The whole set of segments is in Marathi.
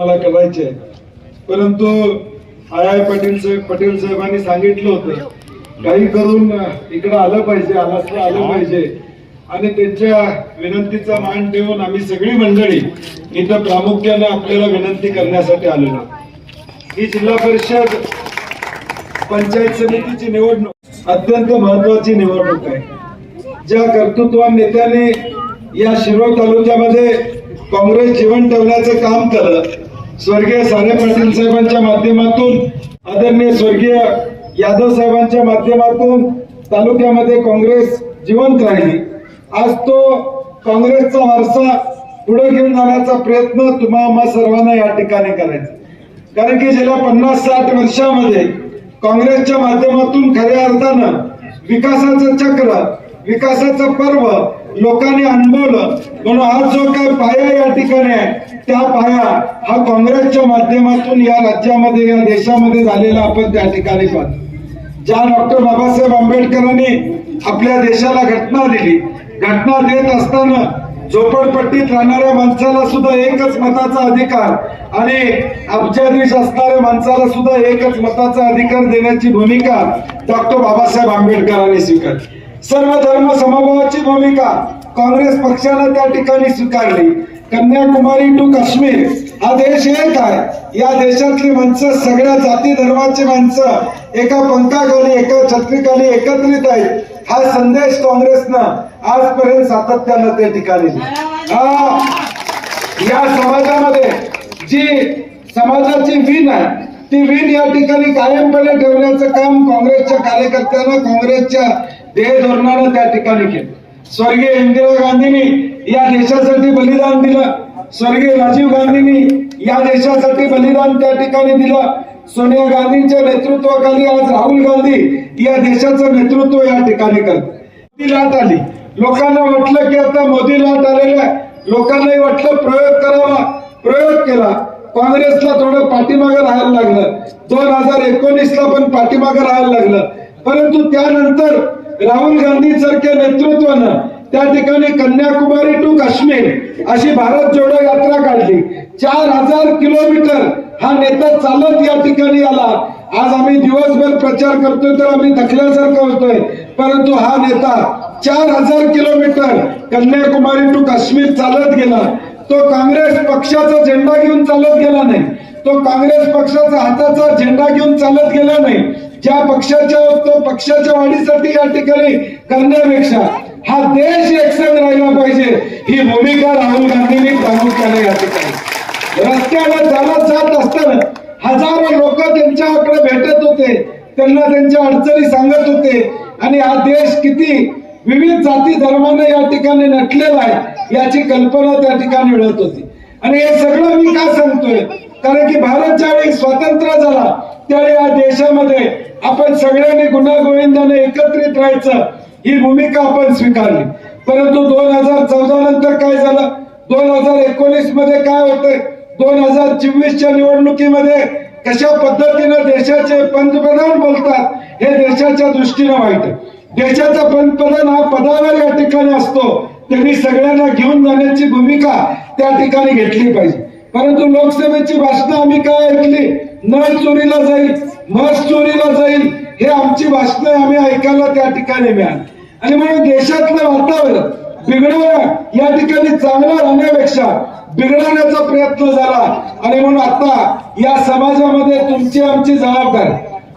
मला करायचे परंतु आय आय पाटील साहेब पटेल साहेबांनी सांगितलं होतं काही करून इकडं आलं पाहिजे आलास आलं पाहिजे. आणि त्यांच्या विनंतीचा मान ठेवून आम्ही सगळी मंडळी इथं प्रामुख्याने आपल्याला विनंती करण्यासाठी आलेलो ही जिल्हा परिषद पंचायत समितीची निवडणूक अत्यंत महत्वाची निवडणूक आहे. ज्या कर्तृत्वान नेत्याने या शिरोळ तालुक्यामध्ये काँग्रेस जीवन ठेवण्याचं काम केलं स्वर्गीय साने पाटील साहेबांच्या माध्यमातून आदरणीय स्वर्गीय यादव साहेबांच्या माध्यमातून तालुक्यामध्ये काँग्रेस जिवंत राहिली. आज तो काँग्रेसचा वारसा पुढे घेऊन जाण्याचा प्रयत्न तुम्हा आम्हा सर्वांना या ठिकाणी करायचा. कारण की गेल्या पन्नास साठ वर्षामध्ये काँग्रेसच्या माध्यमातून खऱ्या अर्थानं विकासाचं चक्र विकासाचं पर्व लोकांनी अनुभवलं. म्हणून आज जो काय पाया या ठिकाणी आहे त्या पाया हा काँग्रेसच्या माध्यमातून या राज्यामध्ये या देशामध्ये झालेला आपण त्या ठिकाणी पाहतो. ज्या डॉक्टर बाबासाहेब आंबेडकरांनी आपल्या देशाला घटना दिली. घटना देत असताना झोपडपट्टीत राहणाऱ्या माणसाला सुद्धा एकच मताचा अधिकार आणि अब्जाधीश असणाऱ्या माणसाला सुद्धा एकच मताचा अधिकार देण्याची भूमिका डॉक्टर बाबासाहेब आंबेडकरांनी स्वीकारली. सर्व धर्म समभावाची भूमिका काँग्रेस पक्षानं त्या ठिकाणी स्वीकारली. कन्याकुमारी टू काश्मीर हा देश एक आहे. या देशातली माणसं सगळ्या जाती धर्माची माणसं एका पंखाखाली एका छत्रीखाली एकत्रित आहेत. हा संदेश काँग्रेसनं आजपर्यंत सातत्यानं त्या ठिकाणी हा या समाजामध्ये जी समाजाची वीण आहे ती वीण या ठिकाणी कायमपणे ठेवण्याचं काम काँग्रेसच्या कार्यकर्त्यांना काँग्रेसच्या देह धोरणानं त्या ठिकाणी केलं. स्वर्गीय इंदिरा गांधींनी या देशासाठी बलिदान दिलं. स्वर्गीय राजीव गांधींनी या देशासाठी बलिदान त्या ठिकाणी दिलं. सोनिया गांधींच्या नेतृत्वाखाली आज राहुल गांधी या देशाचं नेतृत्व या ठिकाणी करत लाट आली. लोकांना वाटलं की आता मोदी लाट आलेला आहे. लोकांनाही वाटलं प्रयोग करावा. प्रयोग केला. काँग्रेसला थोडं पाठीमागं राहायला लागलं. दोन हजार एकोणीस ला पण पाठीमागं राहायला लागलं. परंतु त्यानंतर राहुल गांधी सारख्या नेतृत्वानं त्या ठिकाणी कन्याकुमारी टू काश्मीर अशी भारत जोडो यात्रा काढली. चार हजार किलोमीटर हा नेता चालत या ठिकाणी आला. आज आम्ही दिवसभर प्रचार करतोय तर आम्ही थकल्यासारखं होतोय. परंतु हा नेता चार हजार किलोमीटर कन्याकुमारी टू काश्मीर चालत गेला. तो काँग्रेस पक्षाचा झेंडा घेऊन चालत गेला नाही. तो काँग्रेस पक्षाचा हाताचा झेंडा घेऊन चालत गेला नाही. ज्या पक्षाच्या तो पक्षाच्या वाढीसाठी या ठिकाणी करण्यापेक्षा हा देश एकसंग राहिला पाहिजे. ही भूमिका राहुल गांधींनी प्रामुख्याने या ठिकाणी. रस्त्यावर चालत जात असताना हजारो लोक त्यांच्याकडे भेटत होते. त्यांना त्यांच्या अडचणी सांगत होते. आणि हा देश किती विविध जाती धर्माने या ठिकाणी नटलेला आहे याची कल्पना त्या ठिकाणी मिळत होती. आणि हे सगळं मी का सांगतोय? कारण की भारत ज्यावेळी स्वतंत्र झाला त्यावेळी या देशामध्ये आपण सगळ्यांनी गुन्हा एकत्रित राहायचं. ही भूमिका आपण स्वीकारली. परंतु दोन हजार चौदा नंतर काय झालं? दोन हजार एकोणीसमध्ये काय होतंय? दोन हजार चोवीसच्या निवडणुकीमध्ये कशा पद्धतीनं देशाचे पंतप्रधान बोलतात हे देशाच्या दृष्टीनं वाईट देशाचा पंतप्रधान हा पदावर या ठिकाणी असतो. त्यांनी सगळ्यांना घेऊन जाण्याची भूमिका त्या ठिकाणी घेतली पाहिजे. परंतु लोकसभेची भाषणं आम्ही काय ऐकली? नळ चोरीला जाईल मस चोरीला जाईल हे आमची भाषणं आम्ही ऐकायला त्या ठिकाणी मिळाली. आणि म्हणून देशातलं वातावरण बिघडवणं या ठिकाणी चांगलं राहण्यापेक्षा बिघडवण्याचा प्रयत्न झाला. आणि म्हणून आता या समाजामध्ये तुमची आमची जबाबदारी.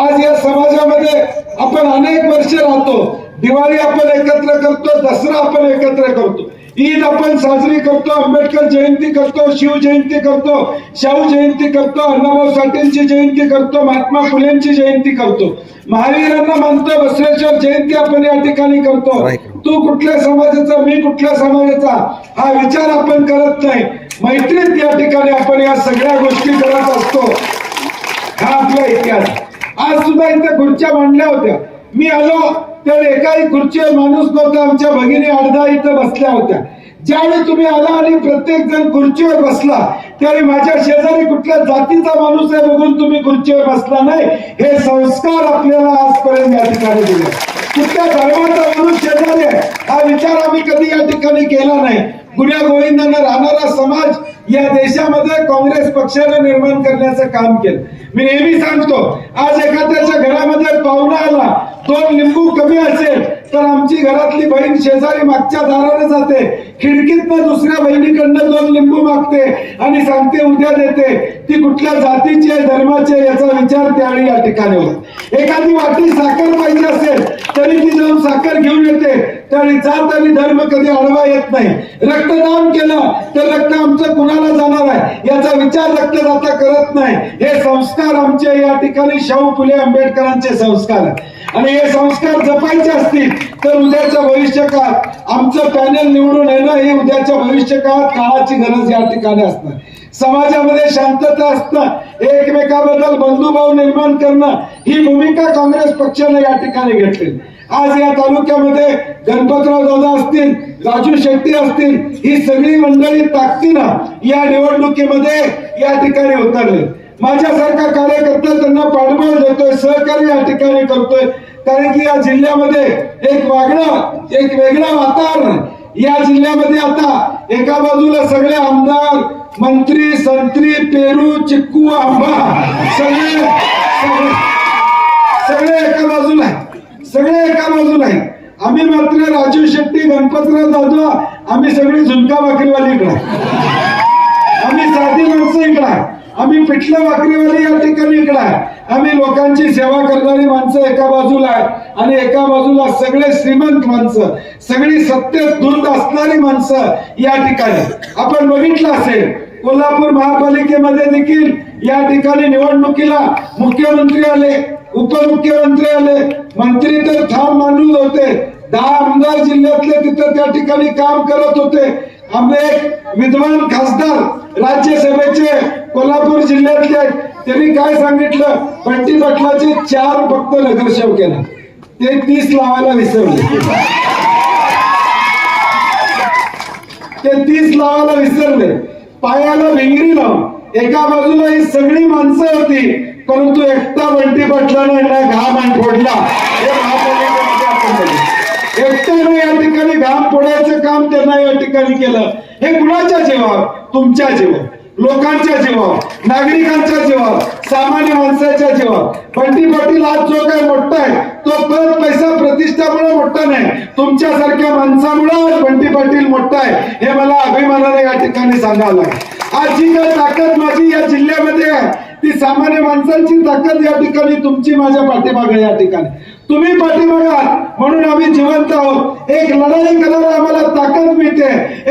आज या समाजामध्ये आपण अनेक वर्ष राहतो दिवाळी आपण एकत्र करतो दसरा आपण एकत्र करतो. ईद आपण साजरी करतो आंबेडकर जयंती करतो शिवजयंती करतो शाहू जयंती करतो अण्णाभाऊ साठेंची जयंती करतो महात्मा फुलेंची जयंती करतो. महावीरांना मानतो बसवेश्वर जयंती आपण या ठिकाणी करतो. तू कुठल्या समाजाचा मी कुठल्या समाजाचा हा विचार आपण करत नाही. मैत्रीत या ठिकाणी आपण या सगळ्या गोष्टी करत असतो. हा आपला इतिहास. आज सुद्धा इथे खुर्च्या मांडल्या होत्या. मी आलो तर एकाही खुर्चीवर माणूस नव्हता. आमच्या भगिनी अर्धा इथं बसल्या होत्या. ज्यावेळी तुम्ही आला आणि प्रत्येक जण खुर्चीवर बसला त्यावेळी माझ्या शेजारी कुठल्या जातीचा माणूस आहे बघून तुम्ही खुर्चीवर बसला नाही. हे संस्कार आपल्याला आजपर्यंत या ठिकाणी दिले. कुठल्या धर्माचा माणूस शेजारी आहे हा विचार आम्ही कधी या ठिकाणी केला नाही. गुन्ह्या गोविंदांना राहणारा समाज या देशामध्ये काँग्रेस पक्षाने निर्माण करण्याचं काम केलं. मी नेहमी सांगतो आज एखाद्याच्या घरामध्ये पाहुणा आला दोन लिंबू कमी असेल तर आमची घरातली बहीण शेजारी मागच्या दाराने जाते. खिडकीतनं दुसऱ्या बहिणीकडनं दोन लिंबू मागते आणि सांगते उद्या देते. ती कुठल्या जातीची आहे धर्माची आहे याचा विचार त्यावेळी या ठिकाणी होतो. एखादी वाटी साखर पाहिजे असेल तरी ती जाऊन साखर घेऊन येते. त्यावेळी जात आणि धर्म कधी अडवा येत नाही. रक्तदान केलं तर रक्त आमचं कुणाला जाणार आहे? याचा विचार रक्तदाता करत नाही. हे संस्कार आमचे या ठिकाणी शाहू फुले आंबेडकरांचे संस्कार आणि हे संस्कार जपायचे असतील तर उद्याच्या भविष्य काळात आमचं पॅनल निवडून येणं हे उद्याच्या भविष्य काळात काळाची गरज या ठिकाणी असणार. समाजामध्ये शांतता असणं एकमेकाबद्दल बंधुभाव निर्माण करणं ही भूमिका काँग्रेस पक्षाने या ठिकाणी घेतली आज या तालुक्यामध्ये गणपतराव दादा असतील राजू शेट्टी असतील ही सगळी मंडळी ताकदीनं या निवडणुकीमध्ये या ठिकाणी उतरले माझ्यासारखा कार्यकर्ता त्यांना पाठबळ देतोय सहकार्य या ठिकाणी करतोय. कारण की या जिल्ह्यामध्ये एक वागणं एक वेगळं वातावरण या जिल्ह्यामध्ये आता एका बाजूला सगळे आमदार मंत्री संत्री पेरू चिक्कू आंबा सगळे सगळे- सगळे एका बाजूला आहे सगळे एका बाजूला आहेत. आम्ही मात्र राजू शेट्टी गणपतराव दादा आम्ही सगळी झुणका भाकरीवाली इकडे. आम्ही साधी माणसं इकडे आहे. आम्ही पिठलं भाकरीवाली या ठिकाणी इकडे आम्ही लोकांची सेवा करणारी माणसं एका बाजूला आहेत. आणि एका बाजूला सगळे श्रीमंत माणसं सगळी सत्तेत धुंद असणारी माणसं या ठिकाणी. आपण बघितलं असेल कोल्हापूर महापालिकेमध्ये देखील या ठिकाणी निवडणुकीला मुख्यमंत्री आले. उपमुख्यमंत्री आले. मंत्री तर ठाम मांडून होते. दहा आमदार जिल्ह्यातले तिथं त्या ठिकाणी काम करत होते. आम्ही एक विद्वान खासदार राज्यसभेचे कोल्हापूर जिल्ह्यातले. त्यांनी काय सांगितलं? बंटी पाटलाचे चार फक्त नगरसेवक केला. ते तीस लावायला विसरले. ते तीस लावायला विसरले. पायाला भिंगरी लावून. एका बाजूला ही सगळी माणसं होती. परंतु एकटा बंटी पाटलानं यांना घाम आणि फोडला हे महापालिकेमध्ये आपण एकट्याने या ठिकाणी घाम फोडायचं काम त्यांना या ठिकाणी केलं. हे कुणाच्या जीवावर? तुमच्या जीवावर. लोकांच्या जीवावर. नागरिकांच्या जीवावर. सामान्य माणसाच्या जीवावर. बंटी पाटील आज जो काय मोठा आहे तो परत पैसा प्रतिष्ठामुळे मोठा नाही. तुमच्यासारख्या माणसामुळे आज बंटी पाटील मोठा आहे. हे मला अभिमानाने या ठिकाणी सांगावं लागेल. आज जी काय ताकद माझी या जिल्ह्यामध्ये आहे ती सामान्य माणसांची ताकद या ठिकाणी तुमची माझ्या पाठीमागे या ठिकाणी. तुम्ही पाठीमागा म्हणून आम्ही जिवंत आहोत. एक लढाई करायला आम्हाला ताकद मिळते.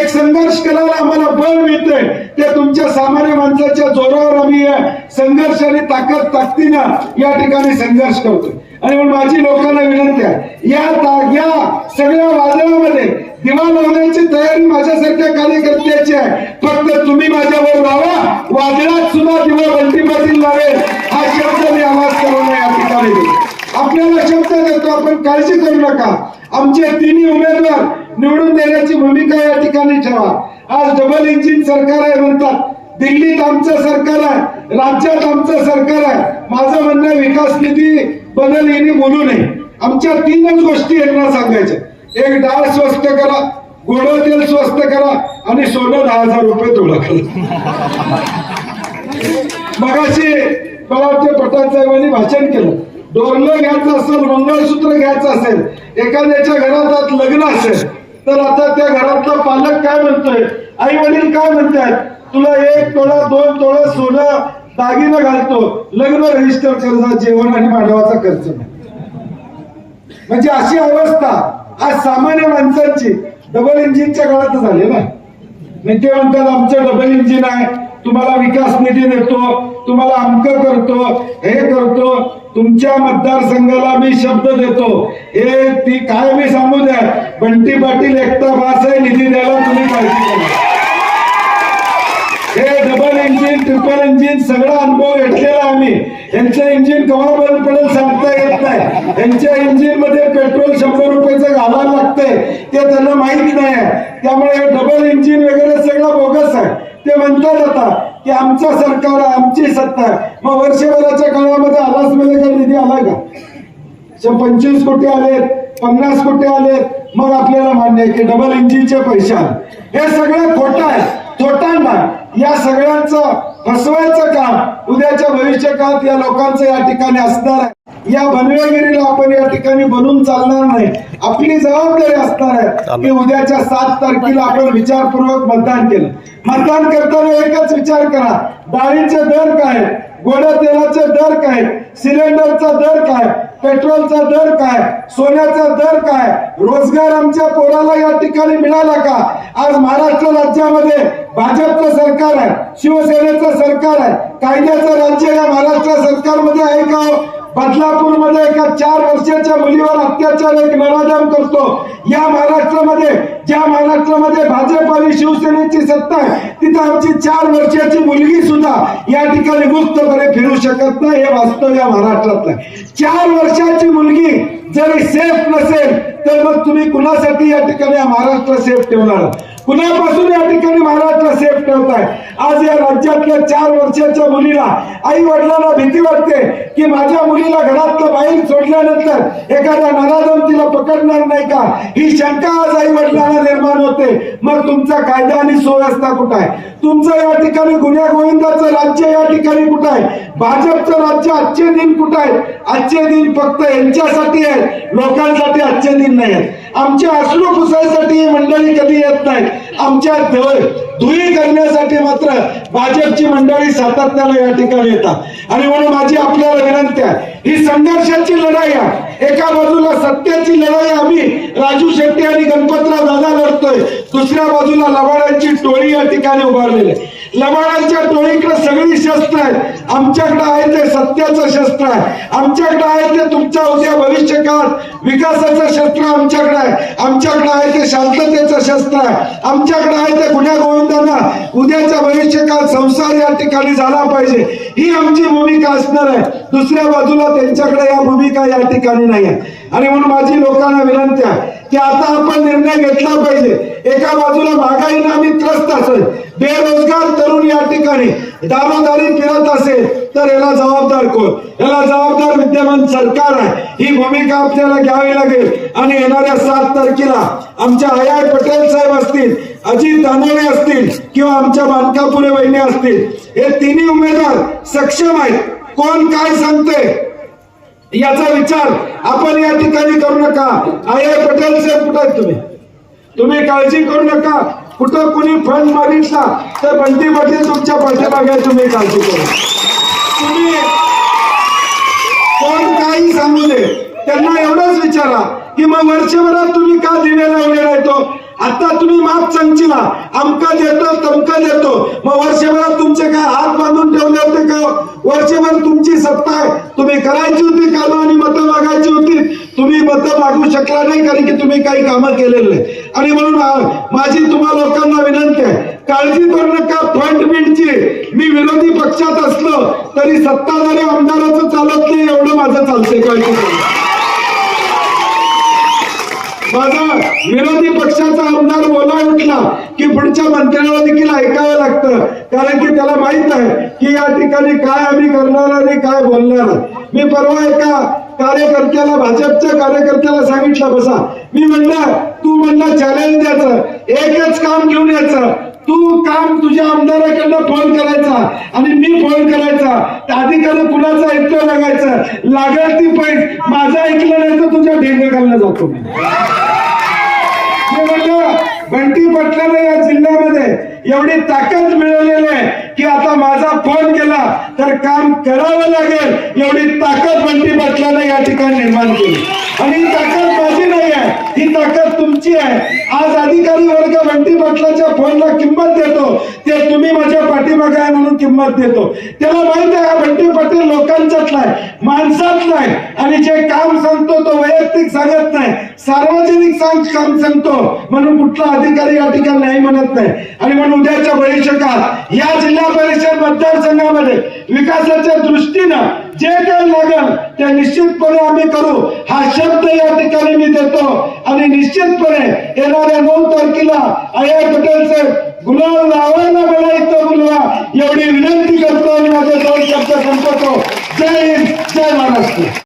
एक संघर्ष करायला आम्हाला बळ मिळते. ते तुमच्या सामान्य माणसाच्या जोरावर आम्ही या संघर्ष आणि ताकद ताकदीनं या ठिकाणी संघर्ष करतो आणि म्हणून माझी लोकांना विनंती आहे या ता- या सगळ्या वादळामध्ये दिवा लावण्याची तयारी माझ्यासारख्या कार्यकर्त्याची आहे. फक्त तुम्ही माझ्यावर लावा वादळात सुद्धा दिवा बंटी पाटील लावेल. हा शब्द मी आवाज करून या ठिकाणी आपल्याला शब्द देतो. आपण काळजी करू नका. आमचे तिन्ही उमेदवार निवडून देण्याची भूमिका या ठिकाणी ठेवा. आज डबल इंजिन सरकार आहे म्हणतात. दिल्लीत आमचं सरकार आहे. राज्यात आमचं सरकार आहे. माझं म्हणणं विकास निधी बदल यांनी बोलू नये. आमच्या तीनच गोष्टी यांना सांगायच्या एक डाळ स्वस्त करा गोड तेल स्वस्त करा आणि सोनं दहा हजार रुपये तुला मगाशी मला वाटते पठाण साहेबांनी भाषण केलं. डोरलं घ्यायचं असेल मंगळसूत्र घ्यायचं असेल एखाद्याच्या घरात आज लग्न असेल तर आता त्या घरातला पालक काय म्हणतोय? आई वडील काय म्हणतात तुला एक तोळा दोन तोळा सोनं दागिनं घालतो. लग्न रजिस्टर करता जेवण आणि मांडवाचा खर्च नाही. म्हणजे अशी अवस्था. आज सामान्य माणसांची डबल इंजिनच्या काळात झाले ना. मग ते म्हणतात आमचं डबल इंजिन आहे. तुम्हाला विकास निधी देतो तुम्हाला अमक करतो हे करतो. तुमच्या मतदारसंघाला मी शब्द देतो. हे ती काय मी सांगू द्या. बंटी पाटील एकटा बास आहे निधी द्यायला तुम्ही माहिती हे इंजिन ट्रिपल इंजिन सगळा अनुभव घेतलेला आम्ही. यांच्या इंजिन केव्हा बंद पडेल सांगता येत नाही. यांच्या इंजिनमध्ये पेट्रोल शंभर रुपयाचं घालायला लागतंय. ते त्यांना माहीत नाही. त्यामुळे हे डबल इंजिन वगैरे सगळं बोगस आहे. ते म्हणतात आता की आमचं सरकार आमची सत्ता आहे. मग वर्षभराच्या काळामध्ये आलाच मध्ये काही निधी आला का? पंचवीस कोटी आलेत पन्नास कोटी आलेत. मग आपल्याला मान्य आहे की डबल इंजिनचे पैसे आले. हे सगळं खोटं आहे. थोटांना या सगळ्यांचं फसवायचं काम उद्याच्या भविष्य काळात या लोकांचं या ठिकाणी असणार आहे. या बनवेगिरीला आपण या ठिकाणी बनून चालणार नाही. आपली जबाबदारी असणार आहे की उद्याच्या सात तारखेला आपण विचारपूर्वक मतदान केलं. मतदान करताना एकच विचार करा. डाळीचे दर काय गोड्या तेलाचे दर काय सिलेंडरचा दर काय पेट्रोलचा दर काय? सोन्याचा दर काय? रोजगार आमच्या पोराला या ठिकाणी मिळाला का? आज महाराष्ट्र राज्यामध्ये भाजपचं सरकार आहे शिवसेनेचं सरकार आहे कायद्याचं राज्य या महाराष्ट्र सरकारमध्ये आहे का हो? बदलापूरमध्ये एका चार वर्षाच्या मुलीवर अत्याचार एक नराधम करतो. या महाराष्ट्रामध्ये ज्या महाराष्ट्रामध्ये भाजप आणि शिवसेनेची सत्ता आहे तिथं आमची चार वर्षाची मुलगी सुद्धा या ठिकाणी मुक्तपणे फिरू शकत नाही हे वास्तव या महाराष्ट्रातलं चार वर्षाची मुलगी जरी सेफ नसेल तर मग तुम्ही कुणासाठी या ठिकाणी महाराष्ट्र सेफ ठेवणार? कुणापासून या ठिकाणी महाराष्ट्र सेफ ठेवताय. आज या राज्यातल्या चार वर्षाच्या मुलीला आई वडिलांना भीती वाटते की माझ्या मुलीला घरातलं बाहेर सोडल्यानंतर एखादा नराधम तिला पकडणार नाही का? ही शंका आज आई वडिलांना निर्माण होते. मग तुमचा कायदा आणि सुव्यवस्था कुठं आहे? तुमचं या ठिकाणी गुन्ह्या गोविंदाचं राज्य या ठिकाणी कुठं आहे? भाजपचं राज्य आजचे दिन कुठं आहे? आजचे दिन फक्त यांच्यासाठी आहे लोकांसाठी आजचे दिन नाही आहेत. आमचे अश्रू पुसायसाठी मंडळी कधी येत नाहीत. आमच्या धुई करण्यासाठी मात्र भाजपची मंडळी सातत्याला या ठिकाणी येतात. आणि म्हणून माझी आपल्याला विनंती आहे ही संघर्षाची लढाई आहे. एका बाजूला सत्याची लढाई आम्ही. राजू शेट्टी आणि गणपतराव दादा लढतोय. दुसऱ्या बाजूला लबाडांची टोळी या ठिकाणी उभारलेली आहे. लबाडांच्या टोळीकडे सगळी शस्त्र आहेत. आमच्याकडे आहे ते सत्याचं शस्त्र आहे. आमच्याकडे आहे ते तुमच्या उद्या भविष्य काळात विकासाचं शस्त्र आमच्याकडे आहे. आमच्याकडे आहे ते शांततेचं शस्त्र आहे. आमच्याकडे आहे ते गुन्ह्या गोविंदांना उद्याच्या भविष्य काळात संसार या ठिकाणी झाला पाहिजे. ही आमची भूमिका असणार आहे. दुसऱ्या बाजूला त्यांच्याकडे या भूमिका या ठिकाणी नाही आहे. आणि म्हणून माझी लोकांना विनंती आहे की आता आपण निर्णय घेतला पाहिजे. एका बाजूला महागाईनं आम्ही त्रस्त असेल बेरोजगार तरुण या ठिकाणी दारोदारी फिरत असेल तर याला जबाबदार कोण? याला जबाबदार विद्यमान सरकार आहे. ही भूमिका आपल्याला घ्यावी लागेल. आणि येणाऱ्या सात तारखेला आमच्या आय पटेल साहेब असतील अजित दानवे असतील किंवा आमच्या मानकापुरे वहिनी असतील हे तिन्ही उमेदवार सक्षम आहेत. कोण काय सांगते याचा विचार आपण या ठिकाणी करू नका. आय पटेल साहेब कुठं आहेत तुम्ही? तुम्ही काळजी करू नका. कुठं कुणी फंड मागितला तर बंटी पाटील तुमच्या पाठीमागे तुम्ही काळजी करू तुम्ही कोण काही सांगू दे त्यांना एवढंच विचारा की मग वर्षभरात तुम्ही का दिवे लावले येतो आता तुम्ही माप सांगशीला अमका देतो तमका देतो. मग वर्षभरात तुमचे काय हात बांधून ठेवले होते वर्षभर तुमची सत्ता आहे. तुम्ही करायची होती कामं आणि मतं मागायची होती. तुम्ही मतं मागू शकला नाही कारण की तुम्ही काही कामं केलेली नाही आणि म्हणून माझी तुम्हा लोकांना विनंती आहे काळजी करू नका फ्रंट बिंटची मी विरोधी पक्षात असलो तरी सत्ताधारी आमदाराचं चालत नाही एवढं माझं चालतंय. काळजी करू माझा विरोधी पक्षाचा आमदार बोला उठला की पुढच्या मंत्र्यांना देखील ऐकावं लागतं. कारण की त्याला माहीत आहे की या ठिकाणी काय आम्ही करणार आणि काय बोलणार. मी परवा एका कार्यकर्त्याला भाजपच्या कार्यकर्त्याला सांगितलं बसा. मी म्हणलं तू म्हणलं चॅलेंज द्यायचं. एकच काम घेऊन यायचं. तू काम तुझ्या आमदाराकडनं फोन करायचा आणि मी फोन करायचा. त्या अधिकारी कुणाचा ऐकतो लागायचं? लागल ती पैस. माझं ऐकलं नाही तर तुझ्या ढेंग घालला जातो म्हणलं बंटी पटलाने या जिल्ह्यामध्ये. एवढी ताकद मिळवलेली आहे. की आता माझा फोन केला तर काम करावं लागेल. एवढी ताकद बंटी पटलाने या ठिकाणी निर्माण केली. आणि ही ताकद माझी नाही आहे ही ताकद तुमची आहे. आज अधिकारी वर्ग बंटी पाटलाच्या फोनला किंमत देतो. ते तुम्ही माझ्या पाठीमागे आहे म्हणून किंमत देतो. त्याला माहीत आहे बंटी पाटील लोकांच्यातला आहे माणसातला आहे. आणि जे काम सांगतो तो वैयक्तिक सांगत नाही. सार्वजनिक सांग काम सांगतो. म्हणून कुठला अधिकारी या ठिकाणी नाही म्हणत नाही. आणि म्हणून उद्याच्या भविष्यकाळात या जिल्ह्यात परिषद मतदारसंघामध्ये विकासाच्या दृष्टीनं जे काही लागेल ते निश्चितपणे आम्ही करू. हा शब्द या ठिकाणी मी देतो. आणि निश्चितपणे येणाऱ्या नऊ तारखेला आय पटेल साहेब गुलाल लावायला मला इथं बोलवा. एवढी विनंती करतो आणि माझे दोन शब्द संपवतो. जय हिंद जय महाराष्ट्र.